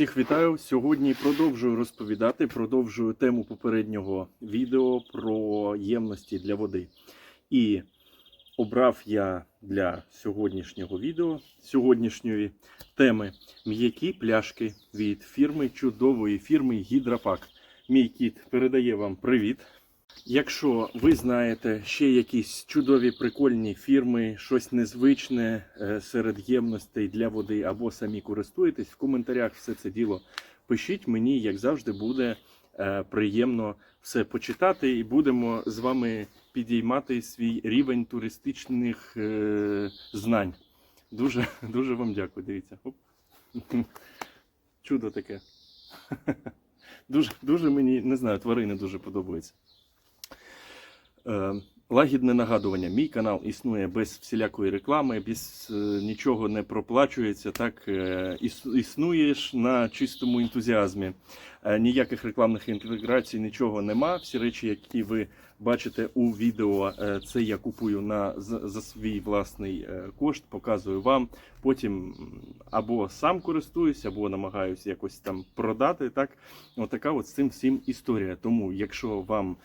Всіх вітаю. Сьогодні продовжую розповідати, продовжую тему попереднього відео про ємності для води. І обрав я для сьогоднішнього відео, сьогоднішньої теми м'які пляшки від фірми, чудової фірми Гідропак. Мій кіт передає вам привіт. Якщо ви знаєте ще якісь чудові прикольні фірми, щось незвичне е, серед ємностей для води або самі користуєтесь, в коментарях все це діло пишіть. Мені, як завжди, буде е, приємно все почитати, і будемо з вами підіймати свій рівень туристичних е, знань. Дуже, дуже вам дякую. Дивіться. Оп. Чудо таке. Дуже, дуже мені не знаю, тварини дуже подобаються. Е, Лагідне нагадування. Мій канал існує без всілякої реклами, без е, нічого не проплачується. Так е, існуєш на чистому ентузіазмі. Ніяких рекламних інтеграцій, нічого нема. Всі речі, які ви бачите у відео, це я купую на за, свій власний кошт, показую вам. Потім або сам користуюсь, або намагаюся якось там продати. Так, отака от з цим всім історія. Тому, якщо вам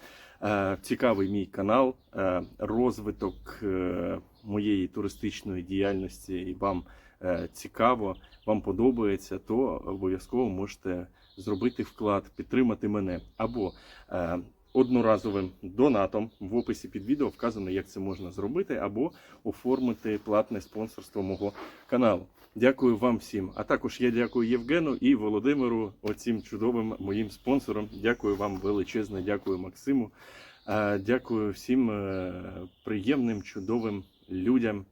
Цікавий мій канал, е, розвиток е, моєї туристичної діяльності, і вам е, цікаво, вам подобається, то обов'язково можете зробити вклад, підтримати мене або е, одноразовим донатом. В описі під відео вказано, як це можна зробити, або оформити платне спонсорство мого каналу. Дякую вам всім. А також я дякую Євгену і Володимиру, оцім чудовим моїм спонсорам. Дякую вам величезне, дякую Максиму. Е, Дякую всім е, приємним, чудовим людям.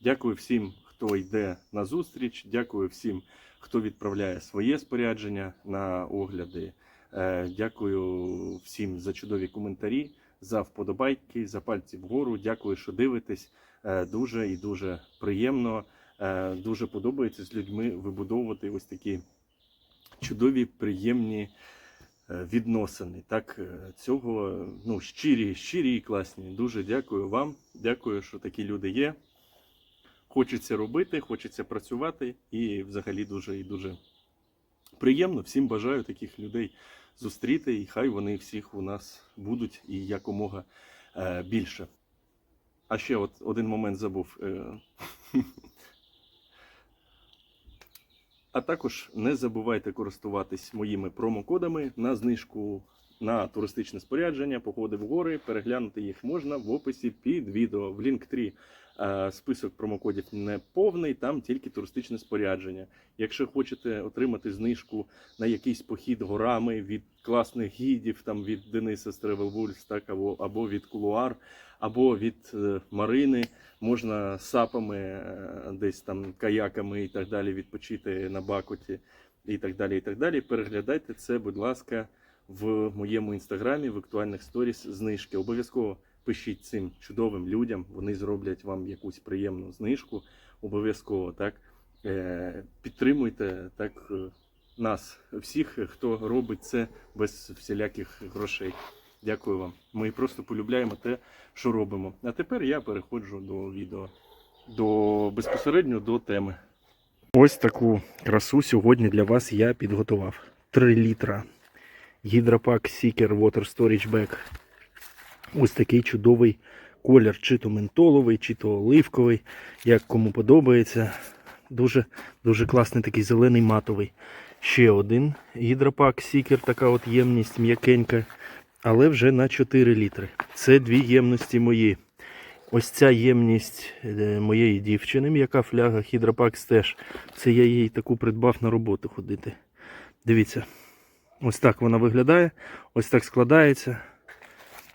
Дякую всім, хто йде на зустріч. Дякую всім, хто відправляє своє спорядження на огляди. Е, Дякую всім за чудові коментарі, за вподобайки, за пальці вгору. Дякую, що дивитесь. Дуже і дуже приємно. Е, Дуже подобається з людьми вибудовувати ось такі чудові, приємні е, відносини. Так, е, цього ну, щирі, щирі і класні. Дуже дякую вам. Дякую, що такі люди є. Хочеться робити, хочеться працювати, і взагалі дуже і дуже приємно. Всім бажаю таких людей зустріти, і хай вони всіх у нас будуть і якомога більше. А ще от один момент забув. А також не забувайте користуватись моїми промокодами на знижку на туристичне спорядження, походи в гори. Переглянути їх можна в описі під відео. В Link3 е, список промокодів не повний, там тільки туристичне спорядження. Якщо хочете отримати знижку на якийсь похід горами від класних гідів, там від Дениса так або, або від Кулуар, або від е, Марини можна сапами, е, десь там каяками і так далі відпочити на Бакоті і так далі. і так далі. Переглядайте це, будь ласка, в моєму інстаграмі, в актуальних сторіс знижки. Обов'язково пишіть цим чудовим людям, вони зроблять вам якусь приємну знижку. Обов'язково так. Е, Підтримуйте так нас, всіх, хто робить це без всіляких грошей. Дякую вам. Ми просто полюбляємо те, що робимо. А тепер я переходжу до відео, до безпосередньо до теми. Ось таку красу сьогодні для вас я підготував. 3 літра Гідропак Seeker Water Storage Bag. Ось такий чудовий колір, чи то ментоловий, чи то оливковий, як кому подобається. Дуже, дуже класний такий зелений матовий. Ще один гідропак Seeker, така от ємність м'якенька але вже на 4 літри. Це дві ємності мої. Ось ця ємність е, моєї дівчини, м'яка фляга Хідропакс теж. Це я їй таку придбав на роботу ходити. Дивіться, ось так вона виглядає, ось так складається.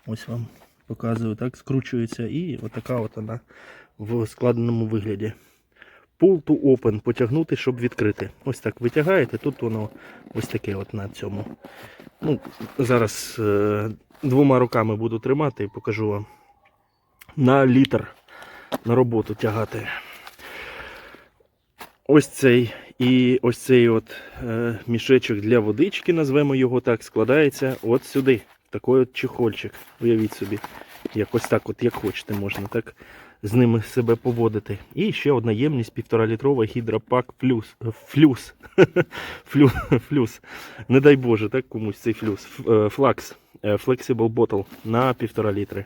Ось вам показую, так скручується. І отака от вона в складеному вигляді. Pull to open, потягнути, щоб відкрити. Ось так витягаєте, тут воно ось таке от на цьому. Ну, зараз е, двома руками буду тримати і покажу вам. На літр на роботу тягати. Ось цей і ось цей от е, мішечок для водички, назвемо його так, складається от сюди. Такий от чехольчик. Уявіть собі. Якось так, от як хочете, можна так з ними себе поводити. І ще одна ємність півтора літрова гідропак плюс. е, Флюс. Флюс. Флюс. Не дай Боже, так комусь цей флюс. Е, Флакс. е, Flexible bottle на півтора літри.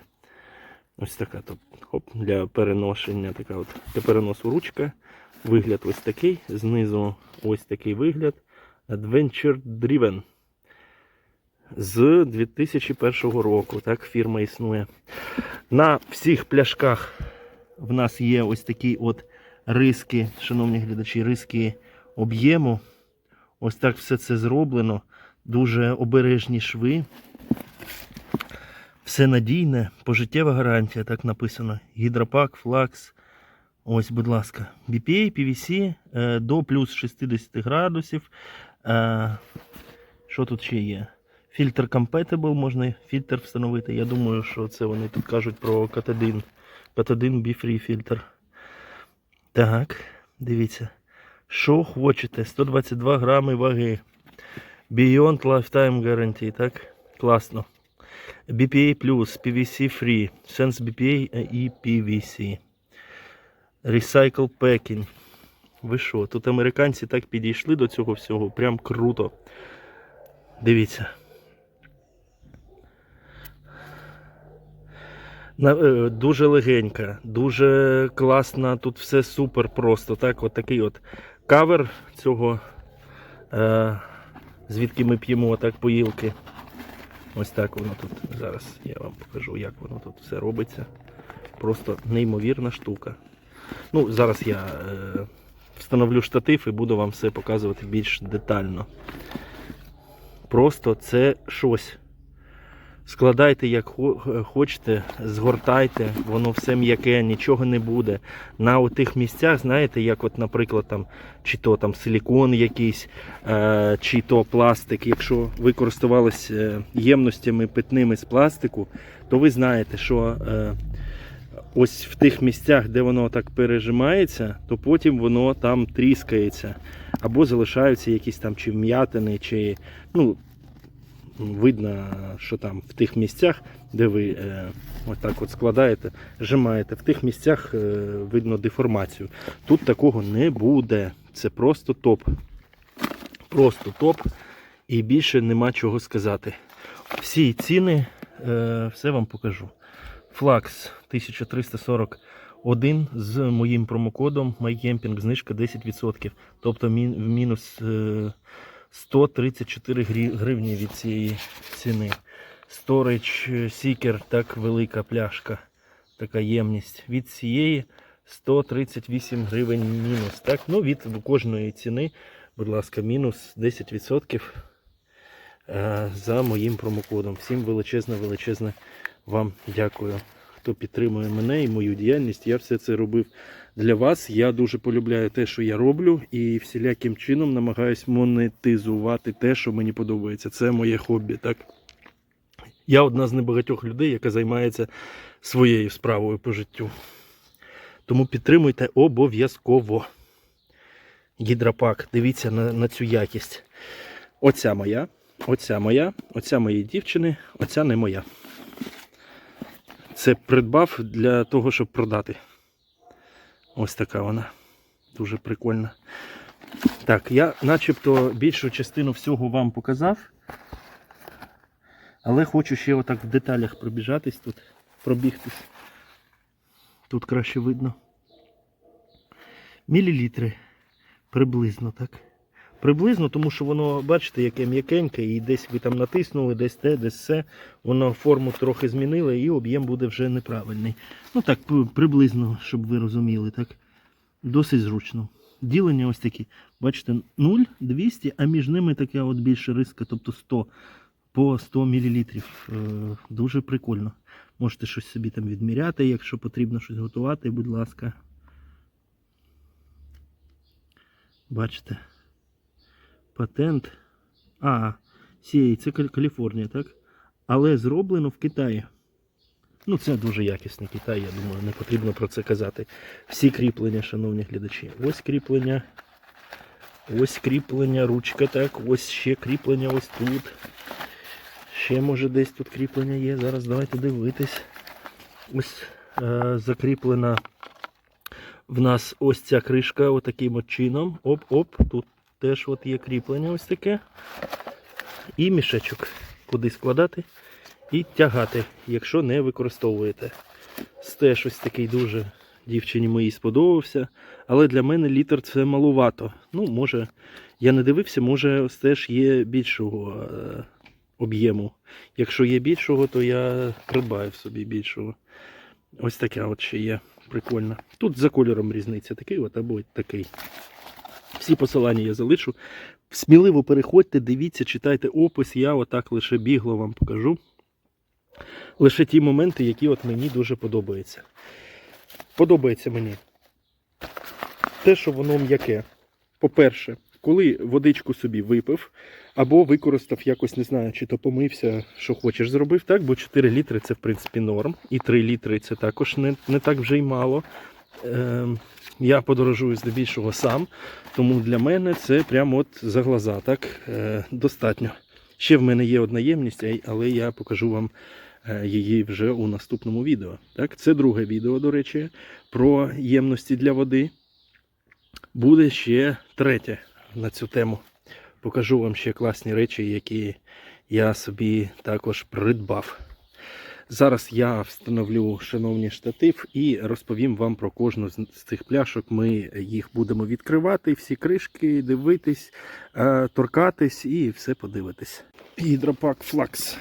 Ось така тут хоп, для переношення, така от для переносу ручка. Вигляд ось такий. Знизу ось такий вигляд. Adventure Driven. З 2001 року. Так, фірма існує. На всіх пляшках в нас є ось такі от риски, шановні глядачі, риски об'єму. Ось так все це зроблено. Дуже обережні шви. Все надійне, пожиттєва гарантія, так написано. Гідропак, флакс. Ось, будь ласка, BPA, PVC е, до плюс 60 градусів. Е, Що тут ще є? Фільтр Compatible, можна фільтр встановити. Я думаю, що це вони тут кажуть про катадин. Катадин B-Free фільтр. Так, дивіться. Що хочете? 122 грами ваги. Beyond Lifetime Guarantee, так? Класно. BPA+, PVC Free, Sense BPA і PVC. Recycle Packing. Ви що, тут американці так підійшли до цього всього, прям круто. Дивіться. На, е, дуже легенька, дуже класна, тут все супер просто. Так, от такий от кавер цього, е, звідки ми п'ємо так поїлки. Ось так воно тут. Зараз я вам покажу, як воно тут все робиться. Просто неймовірна штука. Ну, зараз я е, встановлю штатив і буду вам все показувати більш детально. Просто це щось. Складайте як хо- хочете, згортайте, воно все м'яке, нічого не буде. На отих місцях, знаєте, як, от, наприклад, там, чи то там силікон якийсь, е, чи то пластик. Якщо ви користувалися е, ємностями питними з пластику, то ви знаєте, що е, ось в тих місцях, де воно так пережимається, то потім воно там тріскається. Або залишаються якісь там чи вм'ятини, чи ну, видно, що там в тих місцях, де ви е, отак от складаєте, зжимаєте, в тих місцях е, видно деформацію. Тут такого не буде. Це просто топ. Просто топ. І більше нема чого сказати. Всі ціни, е, все вам покажу. Флакс 1341 з моїм промокодом MyCamping знижка 10%. Тобто мін- мінус е, 134 гривні від цієї ціни. Storage Seeker, так велика пляшка, така ємність. Від цієї 138 гривень мінус. Так? Ну, від кожної ціни, будь ласка, мінус 10% е, за моїм промокодом. Всім величезне, величезне вам дякую, хто підтримує мене і мою діяльність. Я все це робив для вас. Я дуже полюбляю те, що я роблю, і всіляким чином намагаюсь монетизувати те, що мені подобається. Це моє хобі. Так? Я одна з небагатьох людей, яка займається своєю справою по життю. Тому підтримуйте обов'язково. Гідропак, дивіться на, на цю якість. Оця моя, оця моя, оця моєї дівчини, оця не моя. Це придбав для того, щоб продати. Ось така вона. Дуже прикольна. Так, я начебто більшу частину всього вам показав. Але хочу ще отак в деталях пробіжатись тут, пробігтись. Тут краще видно. Мілілітри. Приблизно так. Приблизно, тому що воно, бачите, яке м'якеньке, і десь ви там натиснули, десь те, десь все. Воно форму трохи змінило і об'єм буде вже неправильний. Ну так, приблизно, щоб ви розуміли, так. Досить зручно. Ділення ось такі. Бачите, 0, 200, а між ними така от більше риска, тобто 100 по 100 мл. Дуже прикольно. Можете щось собі там відміряти, якщо потрібно щось готувати, будь ласка. Бачите. Патент. А, сіє, це Каліфорнія, так? Але зроблено в Китаї. Ну, це дуже якісний Китай, я думаю, не потрібно про це казати. Всі кріплення, шановні глядачі. Ось кріплення. Ось кріплення, ручка, так, ось ще кріплення ось тут. Ще може десь тут кріплення є. Зараз давайте дивитись. Ось е, закріплена в нас ось ця кришка отаким от чином. Оп-оп, тут теж от є кріплення ось таке. І мішечок, куди складати і тягати, якщо не використовуєте. Стеж ось такий дуже дівчині моїй сподобався. Але для мене літр це малувато. Ну, може, я не дивився, може, стеж є більшого е, об'єму. Якщо є більшого, то я придбаю собі більшого. Ось таке от ще є. Прикольно. Тут за кольором різниця такий от або такий. Всі посилання я залишу. Сміливо переходьте, дивіться, читайте опис. Я отак лише бігло вам покажу. Лише ті моменти, які от мені дуже подобаються. Подобається мені те, що воно м'яке. По-перше, коли водичку собі випив, або використав якось, не знаю, чи то помився, що хочеш, зробив, так? Бо 4 літри це в принципі норм, і 3 літри це також не, не так вже й мало. Ем, я подорожую здебільшого сам, тому для мене це прямо от за глаза, так? Е, достатньо. Ще в мене є одна ємність, але я покажу вам е, її вже у наступному відео. Так? Це друге відео, до речі, про ємності для води. Буде ще третє на цю тему. Покажу вам ще класні речі, які я собі також придбав. Зараз я встановлю шановні штатив і розповім вам про кожну з цих пляшок. Ми їх будемо відкривати, всі кришки, дивитись, е, торкатись і все подивитись. Гідропак Флакс.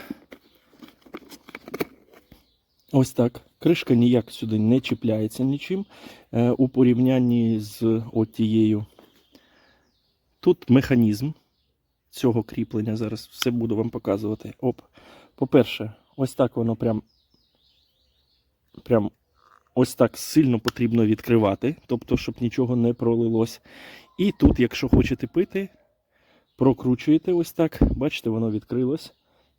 Ось так. Кришка ніяк сюди не чіпляється нічим е, у порівнянні з от тією. Тут механізм цього кріплення. Зараз все буду вам показувати. Оп. По-перше, ось так воно прям, прям ось так сильно потрібно відкривати, тобто, щоб нічого не пролилось. І тут, якщо хочете пити, прокручуєте ось так. Бачите, воно відкрилось.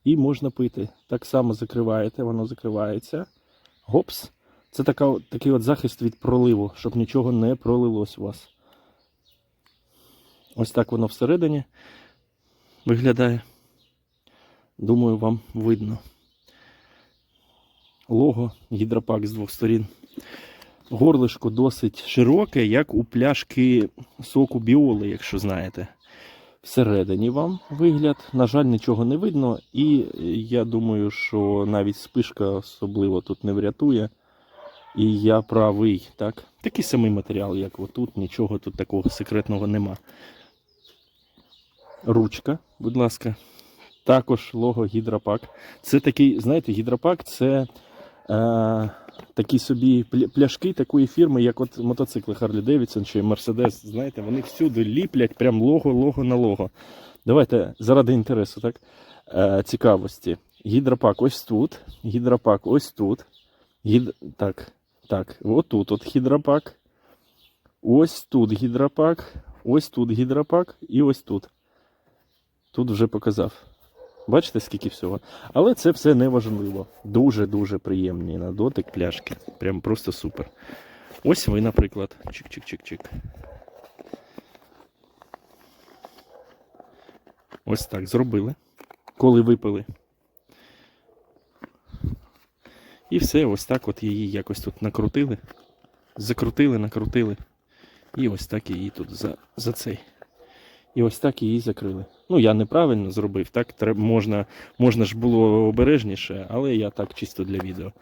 І можна пити. Так само закриваєте, воно закривається. Гопс. Це така, такий от захист від проливу, щоб нічого не пролилось у вас. Ось так воно всередині виглядає. Думаю, вам видно. Лого, гідропак з двох сторін. Горлишко досить широке, як у пляшки соку біоли, якщо знаєте. Всередині вам вигляд. На жаль, нічого не видно, і я думаю, що навіть спишка особливо тут не врятує. І я правий, так? Такий самий матеріал, як отут, нічого тут такого секретного нема. Ручка, будь ласка. Також лого гідропак. Це такий, знаєте, гідропак це е, такі собі пляшки такої фірми, як от мотоцикли Harley Davidson чи Mercedes. Знаєте, вони всюди ліплять, прям лого, лого на лого. Давайте заради інтересу, так? Е, цікавості. Гідропак ось тут, гідропак ось тут. Гід... Так, так, отут от гідропак. Ось тут гідропак, ось тут гідропак і ось тут. Тут вже показав. Бачите, скільки всього. Але це все не важливо. Дуже-дуже приємні на дотик пляшки. Прям просто супер. Ось ви, наприклад. Чик-чик-чик-чик. Ось так зробили. Коли випили. І все, ось так от її якось тут накрутили. Закрутили, накрутили. І ось так її тут за, за цей. І ось так її закрили. Ну, я неправильно зробив, так Треб, можна, можна ж було обережніше, але я так чисто для відео.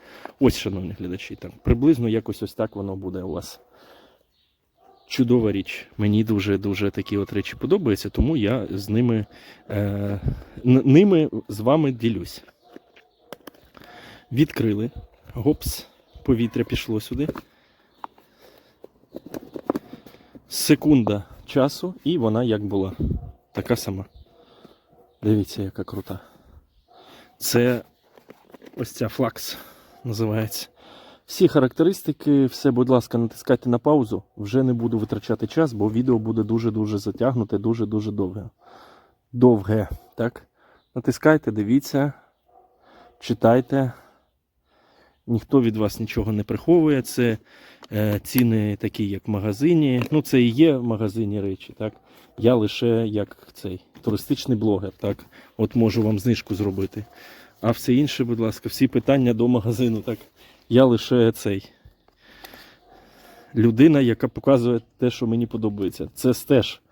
Ось, шановні глядачі, там приблизно якось ось так воно буде у вас. Чудова річ. Мені дуже-дуже такі от речі подобаються, тому я з ними, е, ними з вами ділюсь. Відкрили. Гопс, повітря пішло сюди. Секунда часу, і вона як була. Така сама. Дивіться, яка крута. Це ось ця флакс називається. Всі характеристики, все, будь ласка, натискайте на паузу. Вже не буду витрачати час, бо відео буде дуже-дуже затягнуте, дуже-дуже довге. Довге, так? Натискайте, дивіться, читайте. Ніхто від вас нічого не приховує. Це е, ціни такі, як в магазині. Ну, це і є в магазині речі, так? Я лише як цей туристичний блогер, так? От можу вам знижку зробити. А все інше, будь ласка, всі питання до магазину, так? Я лише цей. Людина, яка показує те, що мені подобається. Це стеж,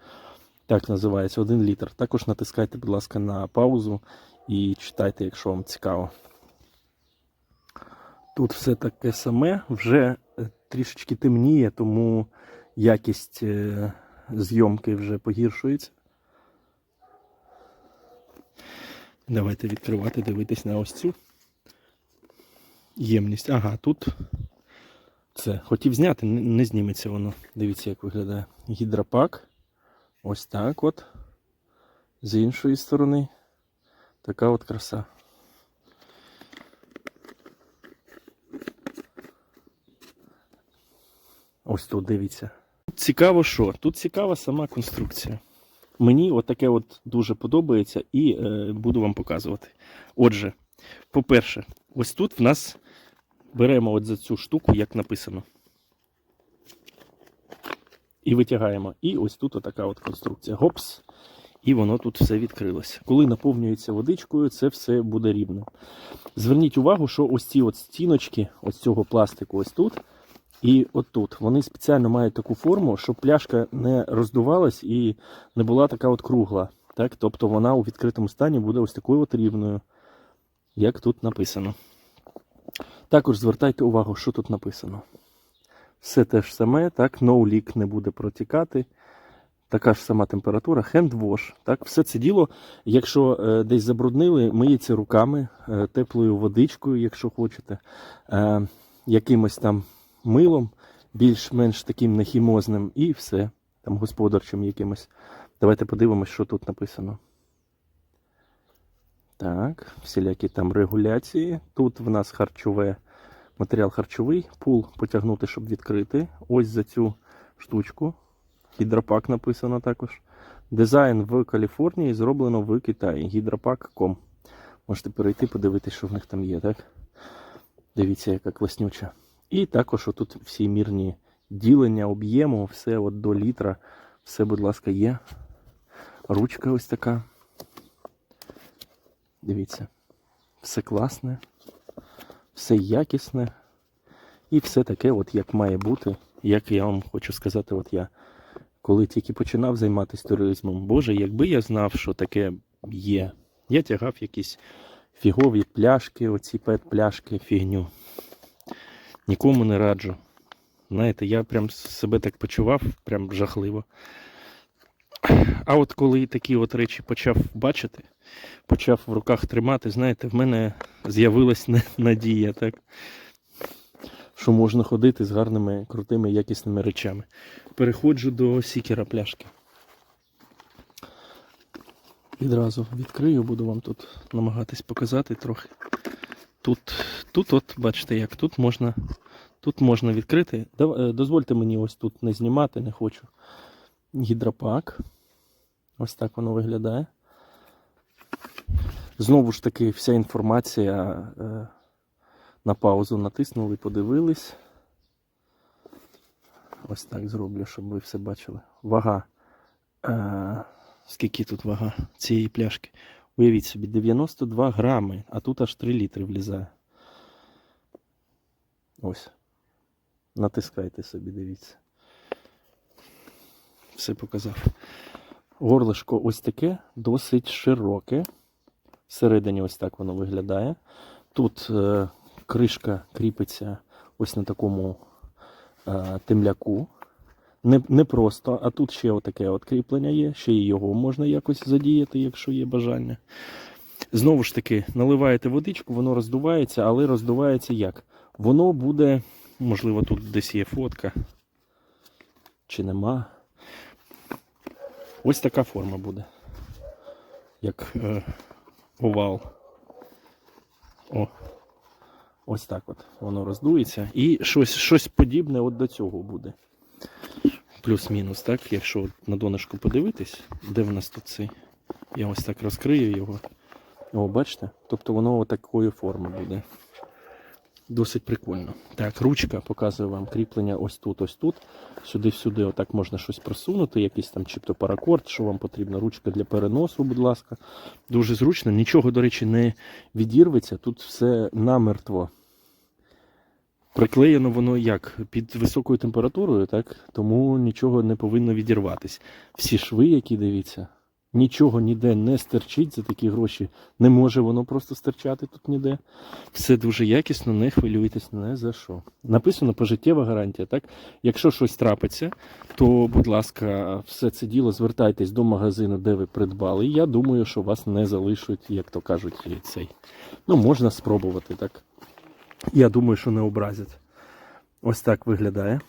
так називається, один літр. Також натискайте, будь ласка, на паузу і читайте, якщо вам цікаво. Тут все таке саме, вже е, трішечки темніє, тому якість е, зйомки вже погіршується. Давайте відкривати, дивитись на ось цю ємність. Ага, тут це. Хотів зняти, не, зніметься воно. Дивіться, як виглядає. Гідропак. Ось так от. З іншої сторони. Така от краса. Ось тут дивіться. Цікаво, що? Тут цікава сама конструкція. Мені от таке от дуже подобається і е, буду вам показувати. Отже, по-перше, ось тут в нас беремо от за цю штуку, як написано. І витягаємо. І ось тут отака от конструкція. Гопс. І воно тут все відкрилося. Коли наповнюється водичкою, це все буде рівно. Зверніть увагу, що ось ці от стіночки, ось цього пластику, ось тут. І отут. Вони спеціально мають таку форму, щоб пляшка не роздувалась і не була така от кругла. Так? Тобто вона у відкритому стані буде ось такою от рівною, як тут написано. Також звертайте увагу, що тут написано. Все те ж саме, так, no leak не буде протікати. Така ж сама температура, wash. Так, все це діло, якщо е, десь забруднили, миється руками, е, теплою водичкою, якщо хочете, е, якимось там милом, більш-менш таким нехімозним, і все, там господарчим якимось. Давайте подивимось, що тут написано. Так, всілякі там регуляції. Тут в нас харчове, матеріал харчовий, пул потягнути, щоб відкрити. Ось за цю штучку. Гідропак написано також. Дизайн в Каліфорнії зроблено в Китаї. Гідропак.com. Можете перейти, подивитися, що в них там є, так? Дивіться, яка класнюча. І також отут всі мірні ділення об'єму, все от до літра. Все, будь ласка, є. Ручка ось така. Дивіться. Все класне, все якісне. І все таке, от як має бути. Як я вам хочу сказати, от я коли тільки починав займатися туризмом, Боже, якби я знав, що таке є. Я тягав якісь фігові пляшки, оці пет-пляшки, фігню. Нікому не раджу. Знаєте, я прям себе так почував, прям жахливо. А от коли такі от речі почав бачити, почав в руках тримати, знаєте, в мене з'явилась надія, так? Що можна ходити з гарними, крутими, якісними речами. Переходжу до сікера пляшки. Відразу відкрию, буду вам тут намагатись показати трохи. Тут, тут от, бачите, як тут можна, тут можна відкрити. Е, Дозвольте мені ось тут не знімати, не хочу. Гідропак. Ось так воно виглядає. Знову ж таки, вся інформація е, на паузу натиснули, подивились. Ось так зроблю, щоб ви все бачили. Вага. Е, скільки тут вага цієї пляшки? Уявіть собі, 92 грами, а тут аж 3 літри влізає. Ось. Натискайте собі, дивіться. Все показав. Горлишко ось таке, досить широке. Всередині ось так воно виглядає. Тут е, кришка кріпиться ось на такому е, темляку. Не, не просто, а тут ще отаке от є, ще й його можна якось задіяти, якщо є бажання. Знову ж таки, наливаєте водичку, воно роздувається, але роздувається як? Воно буде, можливо, тут десь є фотка, чи нема. Ось така форма буде. Як е, овал. О. Ось так от воно роздується. І щось, щось подібне от до цього буде. Плюс-мінус, так? Якщо на донышку подивитись, де в нас тут цей. Я ось так розкрию його. О, бачите? Тобто воно такої форми буде. Досить прикольно. Так, ручка показую вам кріплення ось тут, ось тут. Сюди-сюди, отак можна щось просунути, якийсь там чи то паракорд, що вам потрібно. Ручка для переносу, будь ласка. Дуже зручно. Нічого, до речі, не відірветься. Тут все намертво Приклеєно воно як? Під високою температурою, так? Тому нічого не повинно відірватись. Всі шви, які дивіться, нічого ніде не стерчить за такі гроші. Не може воно просто стирчати тут ніде. Все дуже якісно, не хвилюйтесь не за що. Написано пожиттєва гарантія. Так? Якщо щось трапиться, то, будь ласка, все це діло звертайтесь до магазину, де ви придбали. Я думаю, що вас не залишать, як то кажуть, цей. Ну, можна спробувати, так. Я думаю, що не образять. Ось так виглядає.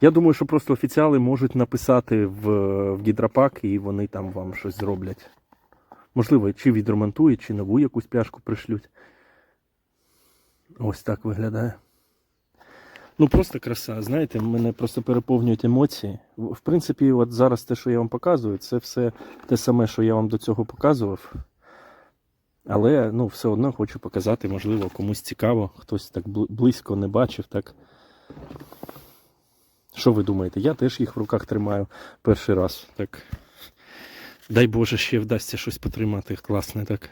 Я думаю, що просто офіціали можуть написати в, в гідропак і вони там вам щось зроблять. Можливо, чи відремонтують, чи нову якусь пляшку пришлють. Ось так виглядає. Ну, просто краса. Знаєте, мене просто переповнюють емоції. В принципі, от зараз те, що я вам показую, це все те саме, що я вам до цього показував. Але ну, все одно хочу показати, можливо, комусь цікаво, хтось так близько не бачив, так. Що ви думаєте? Я теж їх в руках тримаю перший раз. Так. Дай Боже, ще вдасться щось потримати класне, так.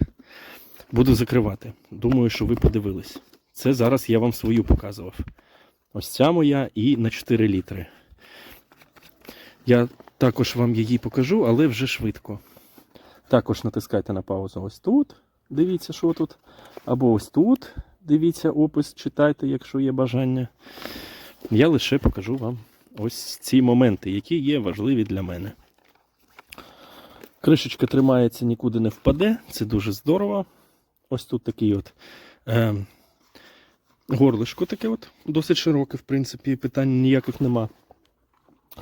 Буду закривати. Думаю, що ви подивились. Це зараз я вам свою показував. Ось ця моя і на 4 літри. Я також вам її покажу, але вже швидко. Також натискайте на паузу ось тут. Дивіться, що тут. Або ось тут. Дивіться опис, читайте, якщо є бажання. Я лише покажу вам ось ці моменти, які є важливі для мене. Кришечка тримається, нікуди не впаде. Це дуже здорово. Ось тут такий от е, горлишко таке от, досить широке, в принципі, питань ніяких нема.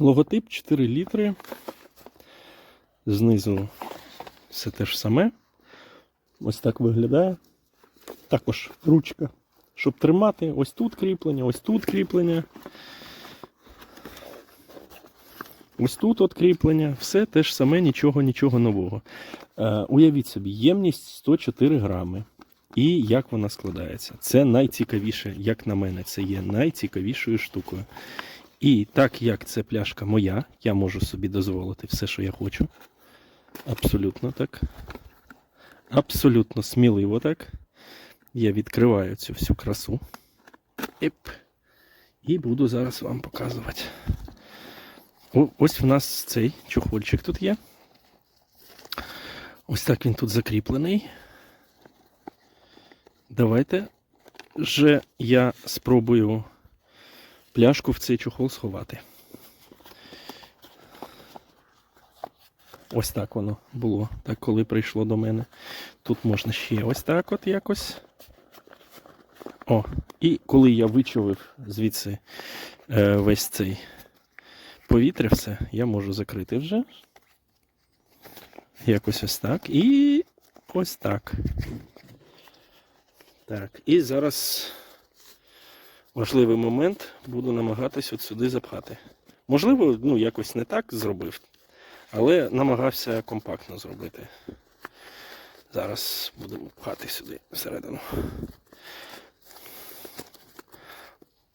Логотип 4 літри. Знизу все те ж саме. Ось так виглядає. Також ручка, щоб тримати. Ось тут кріплення, ось тут кріплення. Ось тут от кріплення. Все те ж саме, нічого, нічого нового. Е, уявіть собі, ємність 104 грами. І як вона складається. Це найцікавіше, як на мене, це є найцікавішою штукою. І так як це пляшка моя, я можу собі дозволити все, що я хочу. Абсолютно так. Абсолютно сміливо так. Я відкриваю цю всю красу. Еп. І буду зараз вам показувати. О, ось в нас цей чохольчик тут є. Ось так він тут закріплений. Давайте же я спробую пляшку в цей чохол сховати. Ось так воно було, так коли прийшло до мене. Тут можна ще ось так от якось. О, і коли я вичувив звідси е, весь цей повітря, все, я можу закрити вже. Якось ось так. І ось так. Так, і зараз важливий момент буду намагатись от сюди запхати. Можливо, ну якось не так зробив, але намагався компактно зробити. Зараз будемо пхати сюди всередину.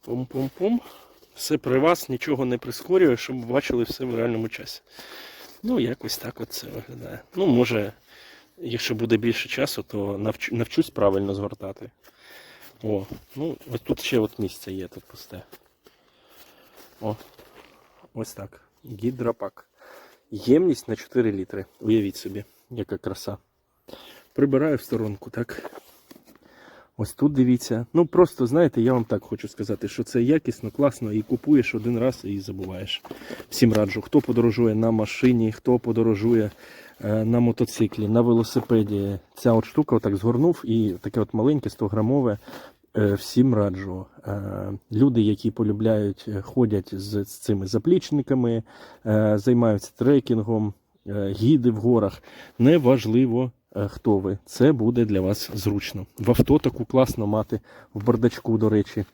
Пум-пум-пум. Все при вас, нічого не прискорює, щоб бачили все в реальному часі. Ну, якось так от це виглядає. Ну, може, якщо буде більше часу, то навчу, навчусь правильно згортати. О, ну, ось тут ще от місце є, тут пусте. О, ось так. Гідропак. Ємність на 4 літри. Уявіть собі, яка краса. Прибираю в сторонку, так. Ось тут дивіться. Ну просто знаєте, я вам так хочу сказати, що це якісно, класно і купуєш один раз і забуваєш. Всім раджу, хто подорожує на машині, хто подорожує е, на мотоциклі, на велосипеді. Ця от штука отак згорнув і таке от маленьке 100 грамове. Е, Всім раджу. Е, Люди, які полюбляють, е, ходять з, з цими заплічниками, е, займаються трекінгом, е, гіди в горах. Неважливо, е, хто ви. Це буде для вас зручно. В авто таку класно мати, в бардачку, до речі.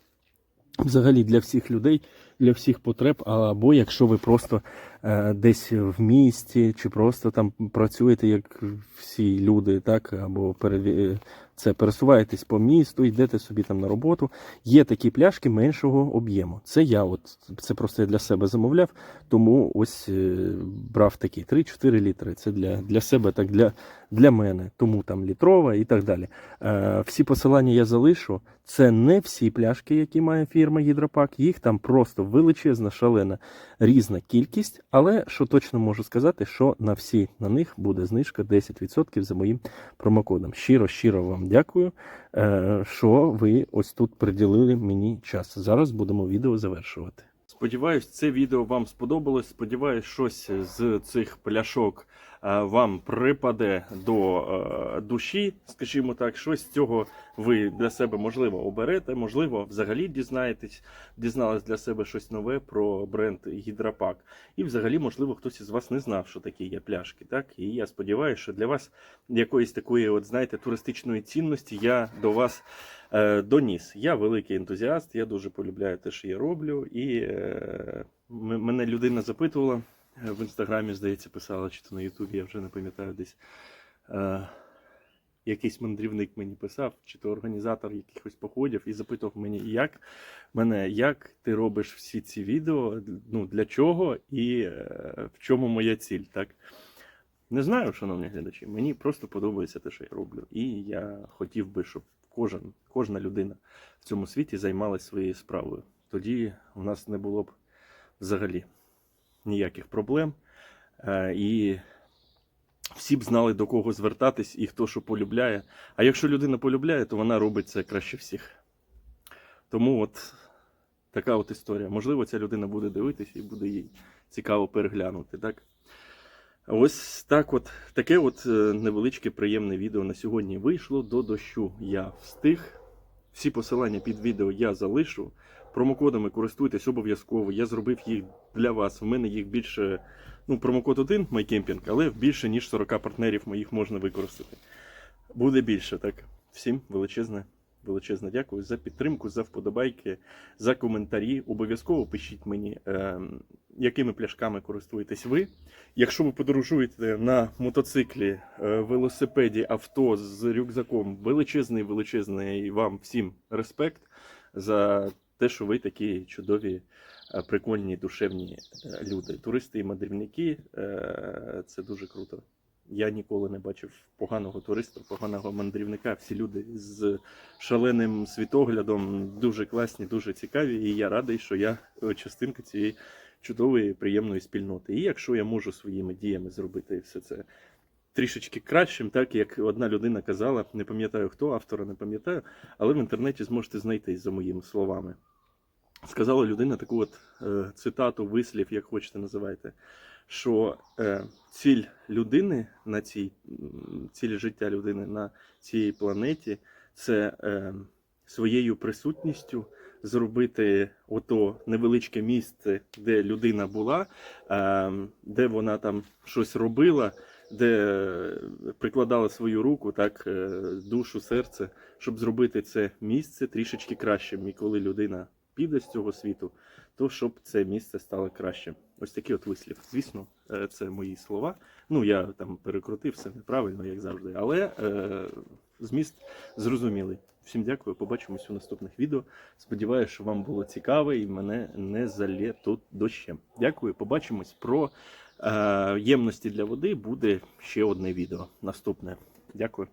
Взагалі для всіх людей, для всіх потреб, або якщо ви просто е, десь в місті, чи просто там працюєте, як всі люди, так, або перед, е, це пересуваєтесь по місту, йдете собі там на роботу. Є такі пляшки меншого об'єму. Це я, от це просто я для себе замовляв, тому ось е, брав такі 3-4 літри. Це для, для себе, так для для мене, тому там літрова і так далі. Е, всі посилання я залишу. Це не всі пляшки, які має фірма Гідропак. Їх там просто величезна, шалена різна кількість. Але що точно можу сказати, що на всі на них буде знижка 10% за моїм промокодом. Щиро, щиро вам дякую, е, що ви ось тут приділили мені час. Зараз будемо відео завершувати. Сподіваюсь, це відео вам сподобалось. Сподіваюсь, щось з цих пляшок е, вам припаде до е, душі, скажімо так, щось з цього ви для себе можливо оберете, можливо, взагалі дізнаєтесь, дізнались для себе щось нове про бренд Гідропак. І взагалі, можливо, хтось із вас не знав, що такі є пляшки. Так, і я сподіваюся, що для вас якоїсь такої, от знаєте, туристичної цінності я до вас доніс. Я великий ентузіаст, я дуже полюбляю те, що я роблю. І е, мене людина запитувала е, в інстаграмі, здається, писала, чи то на Ютубі, я вже не пам'ятаю десь. Е, якийсь мандрівник мені писав, чи то організатор якихось походів, і запитував мені, як мене, як ти робиш всі ці відео, ну для чого і е, в чому моя ціль, так? Не знаю, шановні глядачі. Мені просто подобається те, що я роблю. І я хотів би, щоб кожен, кожна людина в цьому світі займалась своєю справою. Тоді у нас не було б взагалі ніяких проблем. Е, І всі б знали, до кого звертатись і хто що полюбляє. А якщо людина полюбляє, то вона робить це краще всіх. Тому от така от історія. Можливо, ця людина буде дивитися і буде їй цікаво переглянути. Так? Ось так от таке от е, невеличке приємне відео на сьогодні вийшло до дощу. Я встиг. Всі посилання під відео я залишу. Промокодами користуйтесь обов'язково. Я зробив їх для вас. В мене їх більше, ну, промокод один MyCamping, але більше ніж 40 партнерів моїх можна використати. Буде більше, так. Всім величезне, величезне дякую за підтримку, за вподобайки, за коментарі. Обов'язково пишіть мені, е, якими пляшками користуєтесь ви. Якщо ви подорожуєте на мотоциклі, е, велосипеді, авто з рюкзаком, величезний, величезний вам всім респект за те, що ви такі чудові, е, прикольні, душевні е, люди. Туристи і мандрівники е, це дуже круто. Я ніколи не бачив поганого туриста, поганого мандрівника. Всі люди з шаленим світоглядом дуже класні, дуже цікаві. І я радий, що я е, частинка цієї чудової, приємної спільноти. І якщо я можу своїми діями зробити все це трішечки кращим, так як одна людина казала, не пам'ятаю хто, автора не пам'ятаю, але в інтернеті зможете знайти за моїми словами. Сказала людина таку от е, цитату, вислів, як хочете називайте, що е, ціль людини на цій ціль життя людини на цій планеті це е, своєю присутністю зробити ото невеличке місце, де людина була, де вона там щось робила, де прикладала свою руку, так, душу, серце, щоб зробити це місце трішечки кращим. І коли людина піде з цього світу, то щоб це місце стало кращим. Ось такий от вислів. Звісно, е, це мої слова. Ну, я там перекрутив все неправильно, як завжди, але е, зміст зрозумілий. Всім дякую, побачимось у наступних відео. Сподіваюся, що вам було цікаво і мене не залє тут дощем. Дякую, побачимось. Про е, ємності для води буде ще одне відео. Наступне. Дякую.